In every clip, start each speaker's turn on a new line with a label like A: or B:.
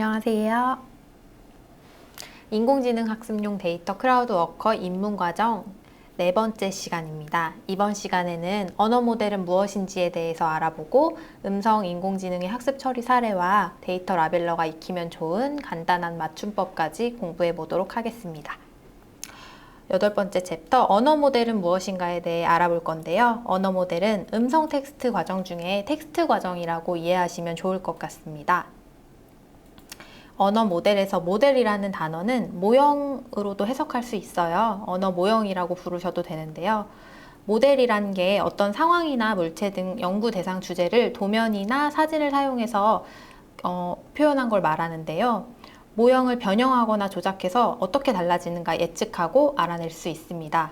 A: 안녕하세요. 인공지능 학습용 데이터 크라우드 워커 입문 과정 네 번째 시간입니다. 이번 시간에는 언어 모델은 무엇인지에 대해서 알아보고 음성 인공지능의 학습 처리 사례와 데이터 라벨러가 익히면 좋은 간단한 맞춤법까지 공부해 보도록 하겠습니다. 여덟 번째 챕터 언어 모델은 무엇인가에 대해 알아볼 건데요. 언어 모델은 음성 텍스트 과정 중에 텍스트 과정이라고 이해하시면 좋을 것 같습니다. 언어 모델에서 모델이라는 단어는 모형으로도 해석할 수 있어요. 언어 모형이라고 부르셔도 되는데요. 모델이라는 게 어떤 상황이나 물체 등 연구 대상 주제를 도면이나 사진을 사용해서 어, 표현한 걸 말하는데요. 모형을 변형하거나 조작해서 어떻게 달라지는가 예측하고 알아낼 수 있습니다.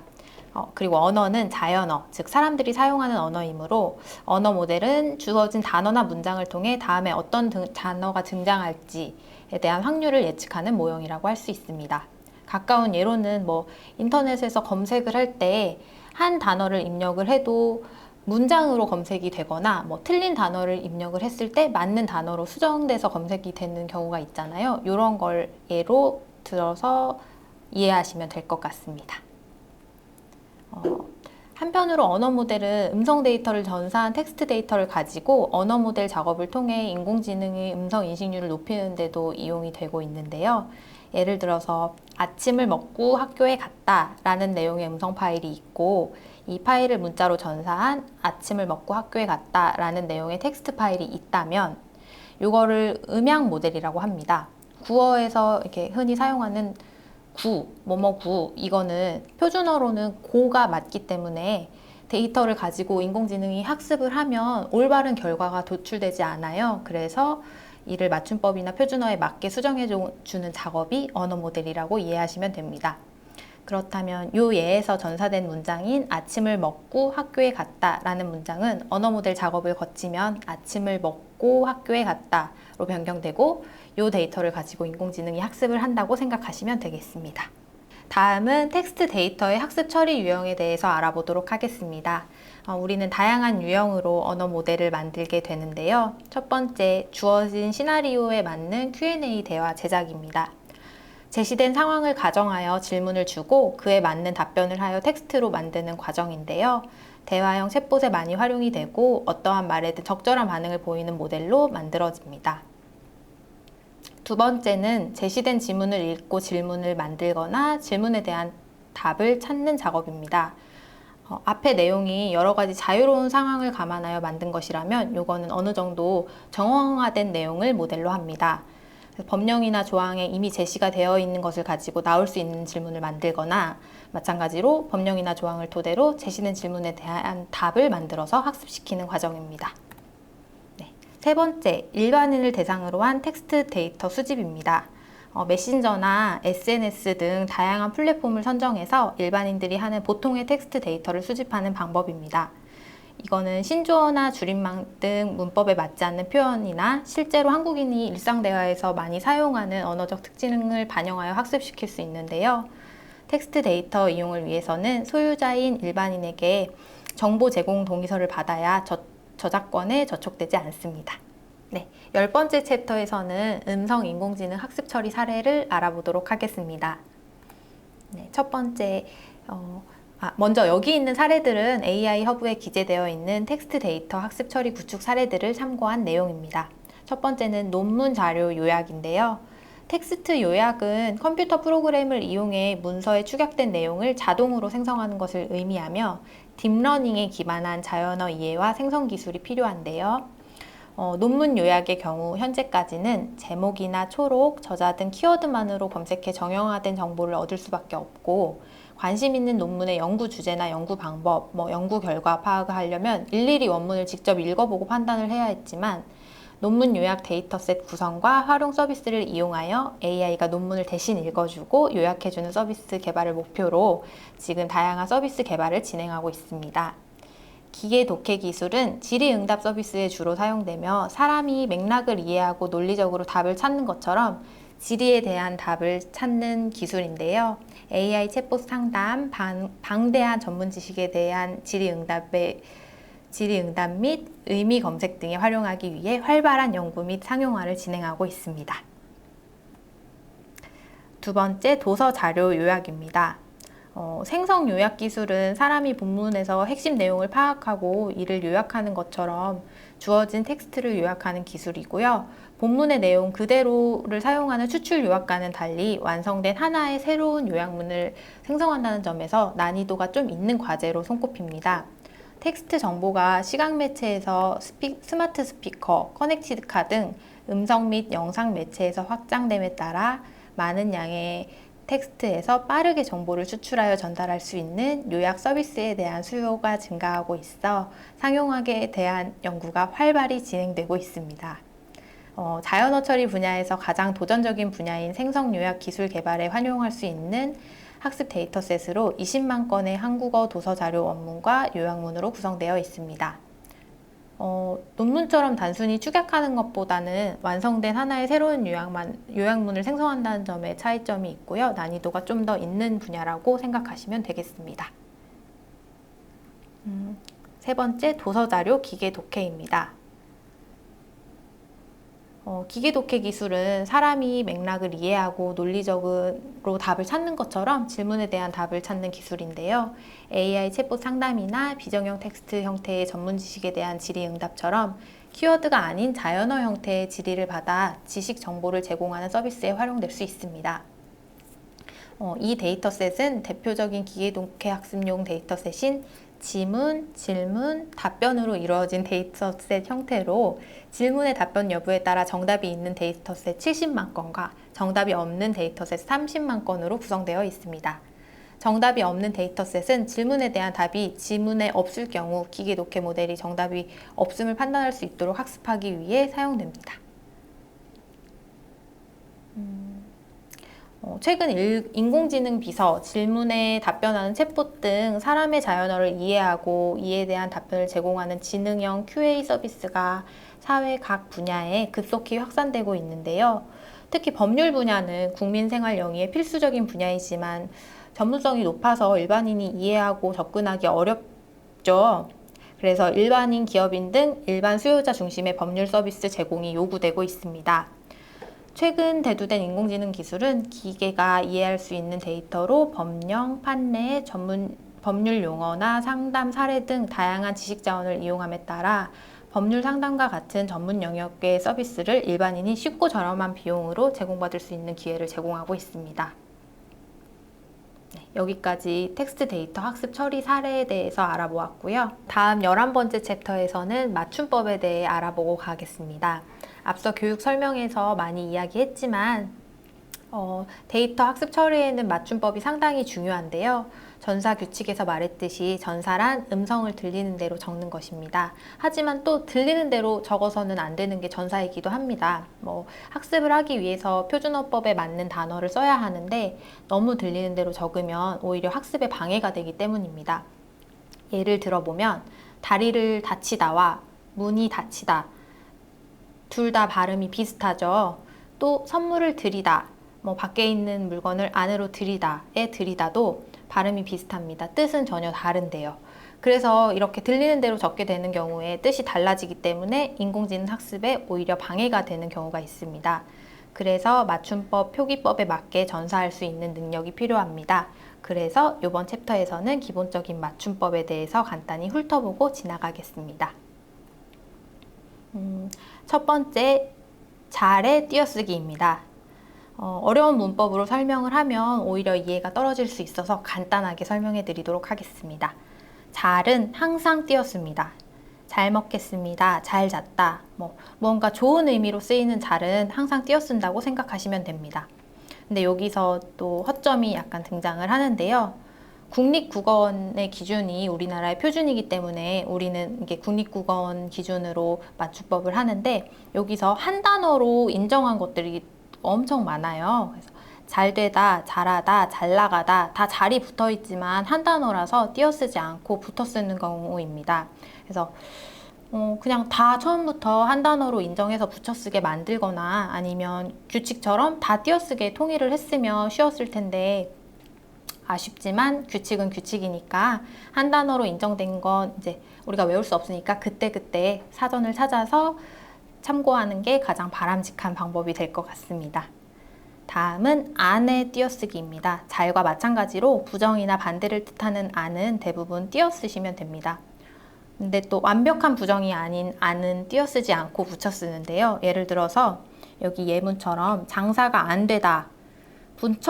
A: 어, 그리고 언어는 자연어, 즉 사람들이 사용하는 언어이므로 언어 모델은 주어진 단어나 문장을 통해 다음에 어떤 등, 단어가 등장할지에 대한 확률을 예측하는 모형이라고 할 수 있습니다. 가까운 예로는 뭐 인터넷에서 검색을 할 때 한 단어를 입력을 해도 문장으로 검색이 되거나 뭐 틀린 단어를 입력을 했을 때 맞는 단어로 수정돼서 검색이 되는 경우가 있잖아요. 이런 걸 예로 들어서 이해하시면 될 것 같습니다. 어, 한편으로 언어 모델은 음성 데이터를 전사한 텍스트 데이터를 가지고 언어 모델 작업을 통해 인공지능의 음성 인식률을 높이는 데도 이용이 되고 있는데요. 예를 들어서 아침을 먹고 학교에 갔다 라는 내용의 음성 파일이 있고 이 파일을 문자로 전사한 아침을 먹고 학교에 갔다 라는 내용의 텍스트 파일이 있다면 이거를 음향 모델이라고 합니다. 구어에서 이렇게 흔히 사용하는 구, 뭐뭐 구, 이거는 표준어로는 고가 맞기 때문에 데이터를 가지고 인공지능이 학습을 하면 올바른 결과가 도출되지 않아요. 그래서 이를 맞춤법이나 표준어에 맞게 수정해 주는 작업이 언어 모델이라고 이해하시면 됩니다. 그렇다면 요 예에서 전사된 문장인 아침을 먹고 학교에 갔다 라는 문장은 언어 모델 작업을 거치면 아침을 먹고 학교에 갔다로 변경되고 요 데이터를 가지고 인공지능이 학습을 한다고 생각하시면 되겠습니다. 다음은 텍스트 데이터의 학습 처리 유형에 대해서 알아보도록 하겠습니다. 어, 우리는 다양한 유형으로 언어 모델을 만들게 되는데요. 첫 번째, 주어진 시나리오에 맞는 Q&A 대화 제작입니다. 제시된 상황을 가정하여 질문을 주고 그에 맞는 답변을 하여 텍스트로 만드는 과정인데요. 대화형 챗봇에 많이 활용이 되고 어떠한 말에든 적절한 반응을 보이는 모델로 만들어집니다. 두 번째는 제시된 지문을 읽고 질문을 만들거나 질문에 대한 답을 찾는 작업입니다. 어, 앞의 내용이 여러 가지 자유로운 상황을 감안하여 만든 것이라면 이거는 어느 정도 정형화된 내용을 모델로 합니다. 법령이나 조항에 이미 제시가 되어 있는 것을 가지고 나올 수 있는 질문을 만들거나 마찬가지로 법령이나 조항을 토대로 제시된 질문에 대한 답을 만들어서 학습시키는 과정입니다. 네. 세 번째, 일반인을 대상으로 한 텍스트 데이터 수집입니다. 어, 메신저나 SNS 등 다양한 플랫폼을 선정해서 일반인들이 하는 보통의 텍스트 데이터를 수집하는 방법입니다. 이거는 신조어나 줄임말 등 문법에 맞지 않는 표현이나 실제로 한국인이 일상 대화에서 많이 사용하는 언어적 특징을 반영하여 학습시킬 수 있는데요. 텍스트 데이터 이용을 위해서는 소유자인 일반인에게 정보 제공 동의서를 받아야 저, 저작권에 저촉되지 않습니다. 네, 열 번째 챕터에서는 음성 인공지능 학습 처리 사례를 알아보도록 하겠습니다. 네, 첫 번째, 어, 아, 먼저 여기 있는 사례들은 AI 허브에 기재되어 있는 텍스트 데이터 학습 처리 구축 사례들을 참고한 내용입니다. 첫 번째는 논문 자료 요약인데요. 텍스트 요약은 컴퓨터 프로그램을 이용해 문서에 축약된 내용을 자동으로 생성하는 것을 의미하며 딥러닝에 기반한 자연어 이해와 생성 기술이 필요한데요. 어, 논문 요약의 경우 현재까지는 제목이나 초록, 저자 등 키워드만으로 검색해 정형화된 정보를 얻을 수밖에 없고 관심 있는 논문의 연구 주제나 연구 방법, 뭐 연구 결과 파악을 하려면 일일이 원문을 직접 읽어보고 판단을 해야 했지만 논문 요약 데이터셋 구성과 활용 서비스를 이용하여 AI가 논문을 대신 읽어주고 요약해주는 서비스 개발을 목표로 지금 다양한 서비스 개발을 진행하고 있습니다. 기계 독해 기술은 질의응답 서비스에 주로 사용되며 사람이 맥락을 이해하고 논리적으로 답을 찾는 것처럼 질의에 대한 답을 찾는 기술인데요. AI 챗봇 상담, 방, 방대한 전문 지식에 대한 질의응답의 질의응답 및 의미 검색 등에 활용하기 위해 활발한 연구 및 상용화를 진행하고 있습니다. 두 번째 도서 자료 요약입니다. 어, 생성 요약 기술은 사람이 본문에서 핵심 내용을 파악하고 이를 요약하는 것처럼 주어진 텍스트를 요약하는 기술이고요. 본문의 내용 그대로를 사용하는 추출 요약과는 달리 완성된 하나의 새로운 요약문을 생성한다는 점에서 난이도가 좀 있는 과제로 손꼽힙니다. 텍스트 정보가 시각 매체에서 스피, 스마트 스피커, 커넥티드 카 등 음성 및 영상 매체에서 확장됨에 따라 많은 양의 텍스트에서 빠르게 정보를 추출하여 전달할 수 있는 요약 서비스에 대한 수요가 증가하고 있어 상용화에 대한 연구가 활발히 진행되고 있습니다. 어, 자연어 처리 분야에서 가장 도전적인 분야인 생성 요약 기술 개발에 활용할 수 있는 학습 데이터셋으로 20만 건의 한국어 도서 자료 원문과 요약문으로 구성되어 있습니다. 어, 논문처럼 단순히 축약하는 것보다는 완성된 하나의 새로운 요약만, 요약문을 생성한다는 점에 차이점이 있고요. 난이도가 좀 더 있는 분야라고 생각하시면 되겠습니다. 음, 세 번째, 도서자료 기계 독해입니다. 어, 기계 독해 기술은 사람이 맥락을 이해하고 논리적으로 답을 찾는 것처럼 질문에 대한 답을 찾는 기술인데요. AI 챗봇 상담이나 비정형 텍스트 형태의 전문 지식에 대한 질의 응답처럼 키워드가 아닌 자연어 형태의 질의를 받아 지식 정보를 제공하는 서비스에 활용될 수 있습니다. 어, 이 데이터셋은 대표적인 기계 독해 학습용 데이터셋인 지문, 질문, 답변으로 이루어진 데이터셋 형태로 질문의 답변 여부에 따라 정답이 있는 데이터셋 70만 건과 정답이 없는 데이터셋 30만 건으로 구성되어 있습니다. 정답이 없는 데이터셋은 질문에 대한 답이 지문에 없을 경우 기계 독해 모델이 정답이 없음을 판단할 수 있도록 학습하기 위해 사용됩니다. 음. 어, 최근 일, 인공지능 비서, 질문에 답변하는 챗봇 등 사람의 자연어를 이해하고 이에 대한 답변을 제공하는 지능형 QA 서비스가 사회 각 분야에 급속히 확산되고 있는데요. 특히 법률 분야는 국민 생활 영위의 필수적인 분야이지만 전문성이 높아서 일반인이 이해하고 접근하기 어렵죠. 그래서 일반인, 기업인 등 일반 수요자 중심의 법률 서비스 제공이 요구되고 있습니다. 최근 대두된 인공지능 기술은 기계가 이해할 수 있는 데이터로 법령, 판례, 전문 법률 용어나 상담 사례 등 다양한 지식 자원을 이용함에 따라 법률 상담과 같은 전문 영역의 서비스를 일반인이 쉽고 저렴한 비용으로 제공받을 수 있는 기회를 제공하고 있습니다. 네, 여기까지 텍스트 데이터 학습 처리 사례에 대해서 알아보았고요. 다음 11번째 챕터에서는 맞춤법에 대해 알아보고 가겠습니다. 앞서 교육 설명에서 많이 이야기했지만 어, 데이터 학습 처리에는 맞춤법이 상당히 중요한데요. 전사 규칙에서 말했듯이 전사란 음성을 들리는 대로 적는 것입니다. 하지만 또 들리는 대로 적어서는 안 되는 게 전사이기도 합니다. 뭐 학습을 하기 위해서 표준어법에 맞는 단어를 써야 하는데 너무 들리는 대로 적으면 오히려 학습에 방해가 되기 때문입니다. 예를 들어보면 다리를 다치다와 문이 닫히다 둘 다 발음이 비슷하죠. 또 선물을 드리다 뭐 밖에 있는 물건을 안으로 들이다에 들이다도 발음이 비슷합니다. 뜻은 전혀 다른데요. 그래서 이렇게 들리는 대로 적게 되는 경우에 뜻이 달라지기 때문에 인공지능 학습에 오히려 방해가 되는 경우가 있습니다. 그래서 맞춤법, 표기법에 맞게 전사할 수 있는 능력이 필요합니다. 그래서 이번 챕터에서는 기본적인 맞춤법에 대해서 간단히 훑어보고 지나가겠습니다. 음, 첫 번째, 잘의 띄어쓰기입니다. 어, 려운 문법으로 설명을 하면 오히려 이해가 떨어질 수 있어서 간단하게 설명해 드리도록 하겠습니다. 잘은 항상 띄었습니다. 잘 먹겠습니다. 잘 잤다. 뭐, 뭔가 좋은 의미로 쓰이는 잘은 항상 띄어쓴다고 생각하시면 됩니다. 근데 여기서 또 허점이 약간 등장을 하는데요. 국립국어원의 기준이 우리나라의 표준이기 때문에 우리는 이게 국립국어원 기준으로 맞춤법을 하는데 여기서 한 단어로 인정한 것들이 엄청 많아요. 그래서 잘 되다, 잘하다, 잘 나가다 다 잘이 붙어 있지만 한 단어라서 띄어쓰지 않고 붙어 쓰는 경우입니다. 그래서 어, 그냥 다 처음부터 한 단어로 인정해서 붙여쓰게 만들거나 아니면 규칙처럼 다 띄어쓰게 통일을 했으면 쉬웠을 텐데 아쉽지만 규칙은 규칙이니까 한 단어로 인정된 건 이제 우리가 외울 수 없으니까 그때그때 사전을 찾아서 참고하는 게 가장 바람직한 방법이 될 것 같습니다. 다음은 안의 띄어쓰기입니다. 잘과 마찬가지로 부정이나 반대를 뜻하는 안은 대부분 띄어쓰시면 됩니다. 근데 또 완벽한 부정이 아닌 안은 띄어쓰지 않고 붙여 쓰는데요. 예를 들어서 여기 예문처럼 장사가 안 되다.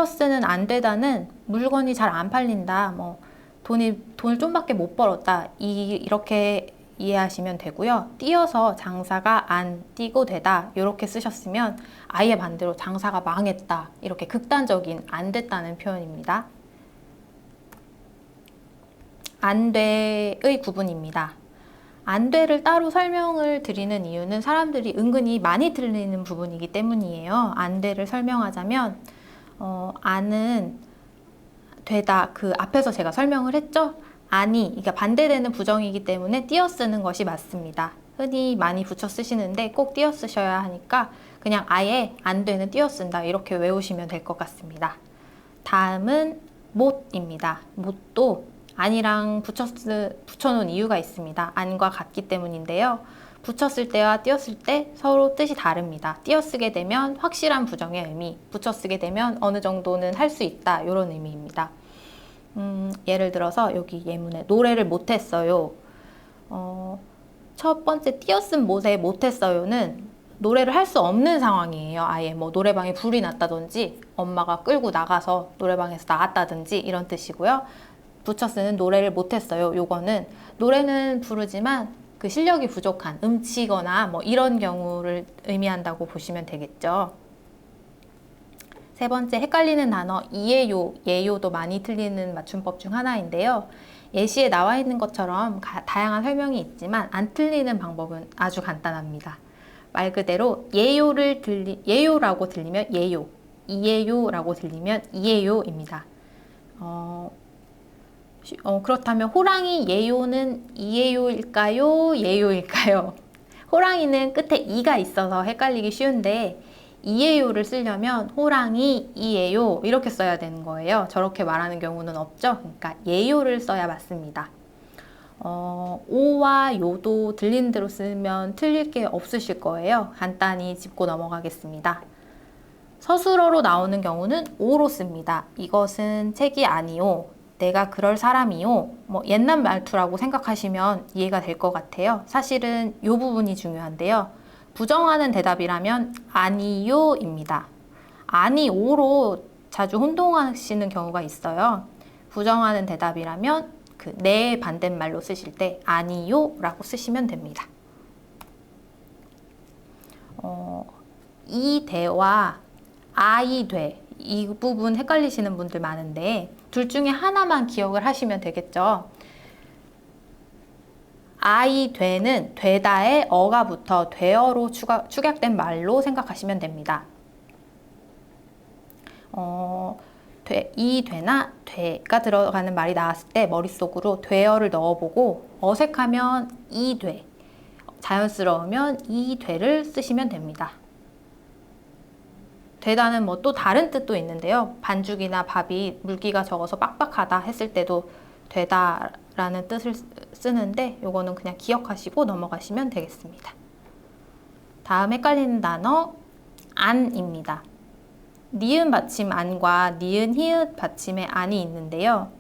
A: 쓰는 안 되다는 물건이 잘 안 팔린다. 뭐 돈이 돈을 좀밖에 못 벌었다. 이 이렇게 이해하시면 되고요. 띄어서 장사가 안 띄고 되다. 이렇게 쓰셨으면 아예 반대로 장사가 망했다. 이렇게 극단적인 안 됐다는 표현입니다. 안 돼의 구분입니다. 안 돼를 따로 설명을 드리는 이유는 사람들이 은근히 많이 틀리는 부분이기 때문이에요. 안 돼를 설명하자면, 어, 안은 되다. 그 앞에서 제가 설명을 했죠? 아니, 그러니까 반대되는 부정이기 때문에 띄어 쓰는 것이 맞습니다. 흔히 많이 붙여 쓰시는데 꼭 띄어 쓰셔야 하니까 그냥 아예 안 되는 띄어 쓴다. 이렇게 외우시면 될 것 같습니다. 다음은 못입니다. 못도 안이랑 붙여 쓰, 붙여놓은 이유가 있습니다. 안과 같기 때문인데요. 붙였을 때와 띄었을 때 서로 뜻이 다릅니다. 띄어쓰게 되면 확실한 부정의 의미, 붙여쓰게 되면 어느 정도는 할 수 있다. 이런 의미입니다. 음, 예를 들어서 여기 예문에 노래를 못했어요. 어, 첫 번째 띄어쓴 못에 못했어요는 노래를 할 수 없는 상황이에요. 아예 뭐 노래방에 불이 났다든지 엄마가 끌고 나가서 노래방에서 나갔다든지 이런 뜻이고요. 붙여 쓰는 노래를 못했어요. 요거는 노래는 부르지만 그 실력이 부족한 음치거나 뭐 이런 경우를 의미한다고 보시면 되겠죠. 세 번째 헷갈리는 단어 이해요, 예요도 많이 틀리는 맞춤법 중 하나인데요. 예시에 나와 있는 것처럼 가, 다양한 설명이 있지만 안 틀리는 방법은 아주 간단합니다. 말 그대로 예요를 들리 예요라고 들리면 예요, 이해요라고 들리면 이해요입니다. 어, 어, 그렇다면 호랑이 예요는 이해요일까요? 예요일까요? 호랑이는 끝에 이가 있어서 헷갈리기 쉬운데 이해요를 쓰려면 호랑이 이해요 이렇게 써야 되는 거예요. 저렇게 말하는 경우는 없죠. 그러니까 예요를 써야 맞습니다. 어, 오와 요도 들리는 대로 쓰면 틀릴 게 없으실 거예요. 간단히 짚고 넘어가겠습니다. 서술어로 나오는 경우는 오로 씁니다. 이것은 책이 아니오. 내가 그럴 사람이요. 뭐 옛날 말투라고 생각하시면 이해가 될 것 같아요. 사실은 이 부분이 중요한데요. 부정하는 대답이라면 아니요입니다. 아니오로 자주 혼동하시는 경우가 있어요. 부정하는 대답이라면 그네 반대말로 쓰실 때 아니요라고 쓰시면 됩니다. 어, 이 대와 아이 돼. 이 부분 헷갈리시는 분들 많은데 둘 중에 하나만 기억을 하시면 되겠죠. 아이 되는 되다의 어가 붙어 되어로 추가, 축약된 말로 생각하시면 됩니다. 어, 돼, 이 되나 되가 들어가는 말이 나왔을 때 머릿속으로 되어를 넣어보고 어색하면 이 돼, 자연스러우면 이 되를 쓰시면 됩니다. 되다는 뭐 또 다른 뜻도 있는데요. 반죽이나 밥이 물기가 적어서 빡빡하다 했을 때도 되다라는 뜻을 쓰는데 요거는 그냥 기억하시고 넘어가시면 되겠습니다. 다음 헷갈리는 단어 안입니다. 니은 받침 안과 니은 히읗 받침의 안이 있는데요.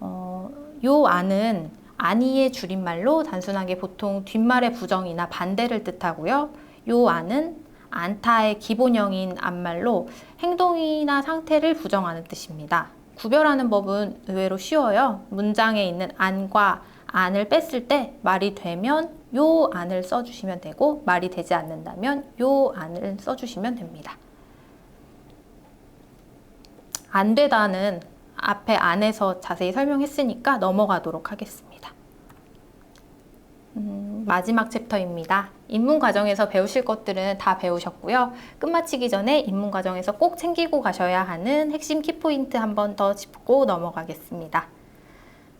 A: 어, 요 안은 안이의 줄임말로 단순하게 보통 뒷말의 부정이나 반대를 뜻하고요. 요 안은 안타의 기본형인 안말로 행동이나 상태를 부정하는 뜻입니다. 구별하는 법은 의외로 쉬워요. 문장에 있는 안과 안을 뺐을 때 말이 되면 요 안을 써주시면 되고 말이 되지 않는다면 요 안을 써주시면 됩니다. 안 되다는 앞에 안에서 자세히 설명했으니까 넘어가도록 하겠습니다. 음, 마지막 챕터입니다. 입문 과정에서 배우실 것들은 다 배우셨고요. 끝마치기 전에 입문 과정에서 꼭 챙기고 가셔야 하는 핵심 키포인트 한 번 더 짚고 넘어가겠습니다.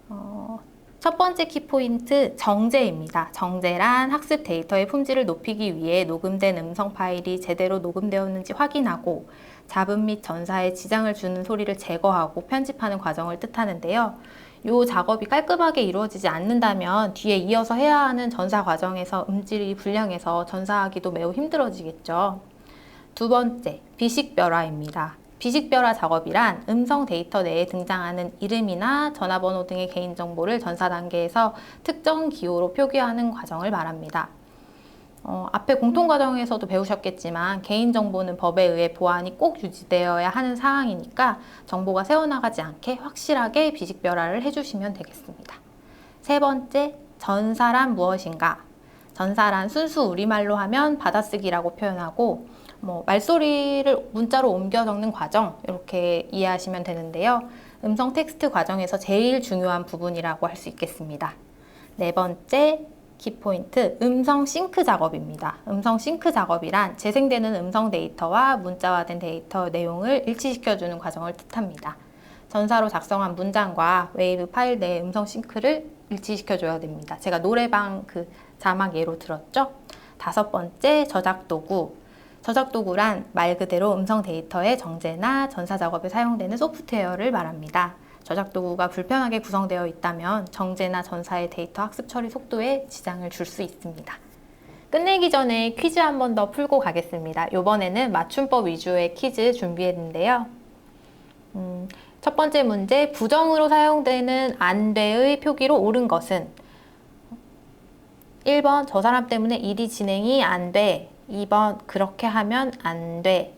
A: 어, 첫 번째 키포인트 정제입니다. 정제란 학습 데이터의 품질을 높이기 위해 녹음된 음성 파일이 제대로 녹음되었는지 확인하고 잡음 및 전사에 지장을 주는 소리를 제거하고 편집하는 과정을 뜻하는데요. 이 작업이 깔끔하게 이루어지지 않는다면 뒤에 이어서 해야 하는 전사 과정에서 음질이 불량해서 전사하기도 매우 힘들어지겠죠. 두 번째, 비식별화입니다. 비식별화 작업이란 음성 데이터 내에 등장하는 이름이나 전화번호 등의 개인정보를 전사 단계에서 특정 기호로 표기하는 과정을 말합니다. 어, 앞에 공통과정에서도 배우셨겠지만 개인정보는 법에 의해 보안이 꼭 유지되어야 하는 사항이니까 정보가 새어나가지 않게 확실하게 비식별화를 해주시면 되겠습니다. 세 번째, 전사란 무엇인가? 전사란 순수 우리말로 하면 받아쓰기라고 표현하고 뭐 말소리를 문자로 옮겨 적는 과정 이렇게 이해하시면 되는데요. 음성 텍스트 과정에서 제일 중요한 부분이라고 할 수 있겠습니다. 네 번째 키포인트 음성 싱크 작업입니다. 음성 싱크 작업이란 재생되는 음성 데이터와 문자화된 데이터 내용을 일치시켜주는 과정을 뜻합니다. 전사로 작성한 문장과 웨이브 파일 내의 음성 싱크를 일치시켜줘야 됩니다. 제가 노래방 그 자막 예로 들었죠? 다섯 번째 저작 도구. 저작 도구란 말 그대로 음성 데이터의 정제나 전사 작업에 사용되는 소프트웨어를 말합니다. 저작 도구가 불편하게 구성되어 있다면 정제나 전사의 데이터 학습 처리 속도에 지장을 줄 수 있습니다. 끝내기 전에 퀴즈 한 번 더 풀고 가겠습니다. 이번에는 맞춤법 위주의 퀴즈 준비했는데요. 음, 첫 번째 문제, 부정으로 사용되는 안 돼의 표기로 옳은 것은 1번, 저 사람 때문에 일이 진행이 안 돼. 2번, 그렇게 하면 안 돼.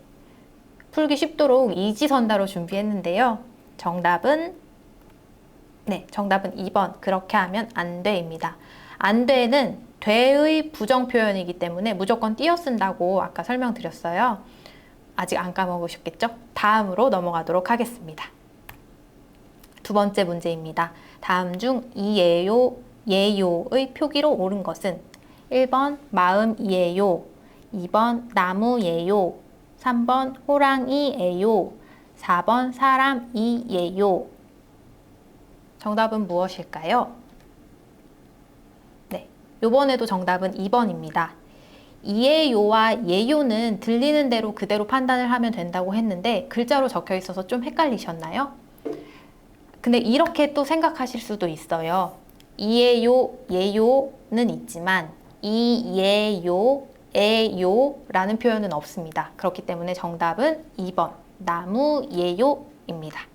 A: 풀기 쉽도록 이지선다로 준비했는데요. 정답은 네, 정답은 2번. 그렇게 하면 안 돼입니다. 안 돼는 돼의 부정 표현이기 때문에 무조건 띄어 쓴다고 아까 설명드렸어요. 아직 안 까먹으셨겠죠? 다음으로 넘어가도록 하겠습니다. 두 번째 문제입니다. 다음 중 이예요, 예요의 표기로 옳은 것은 1번 마음이에요, 2번 나무예요, 3번 호랑이예요, 4번 사람이예요. 정답은 무엇일까요? 네, 이번에도 정답은 2번입니다. 이에요와 예요는 들리는 대로 그대로 판단을 하면 된다고 했는데 글자로 적혀 있어서 좀 헷갈리셨나요? 근데 이렇게 또 생각하실 수도 있어요. 이에요, 예요는 있지만 이예요, 에요라는 표현은 없습니다. 그렇기 때문에 정답은 2번 나무예요입니다.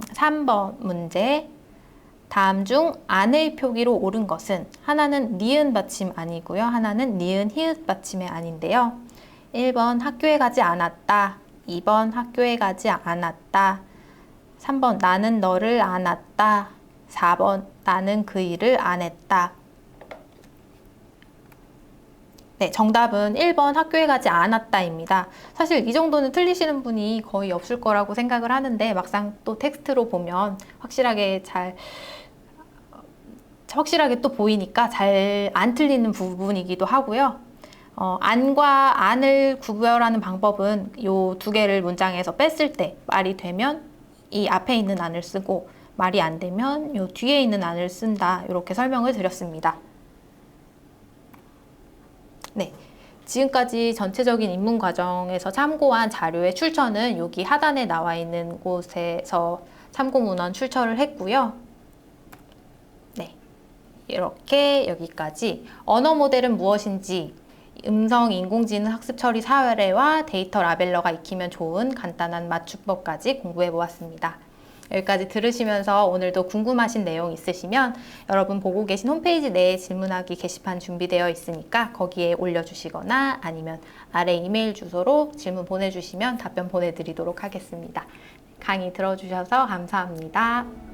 A: 3번 문제. 다음 중 안의 표기로 옳은 것은 하나는 니은 받침 아니고요. 하나는 니은 히읗 받침의 아닌데요. 1번 학교에 가지 않았다. 2번 학교에 가지 않았다. 3번 나는 너를 안았다. 4번 나는 그 일을 안 했다. 네, 정답은 1번 학교에 가지 않았다입니다. 사실 이 정도는 틀리시는 분이 거의 없을 거라고 생각을 하는데 막상 또 텍스트로 보면 확실하게 잘 확실하게 또 보이니까 잘 안 틀리는 부분이기도 하고요. 어, 안과 안을 구별하는 방법은 이 두 개를 문장에서 뺐을 때 말이 되면 이 앞에 있는 안을 쓰고 말이 안 되면 이 뒤에 있는 안을 쓴다 이렇게 설명을 드렸습니다. 네. 지금까지 전체적인 입문 과정에서 참고한 자료의 출처는 여기 하단에 나와 있는 곳에서 참고 문헌 출처를 했고요. 네. 이렇게 여기까지 언어 모델은 무엇인지 음성 인공지능 학습 처리 사례와 데이터 라벨러가 익히면 좋은 간단한 맞춤법까지 공부해 보았습니다. 여기까지 들으시면서 오늘도 궁금하신 내용 있으시면 여러분 보고 계신 홈페이지 내에 질문하기 게시판 준비되어 있으니까 거기에 올려주시거나 아니면 아래 이메일 주소로 질문 보내주시면 답변 보내드리도록 하겠습니다. 강의 들어주셔서 감사합니다.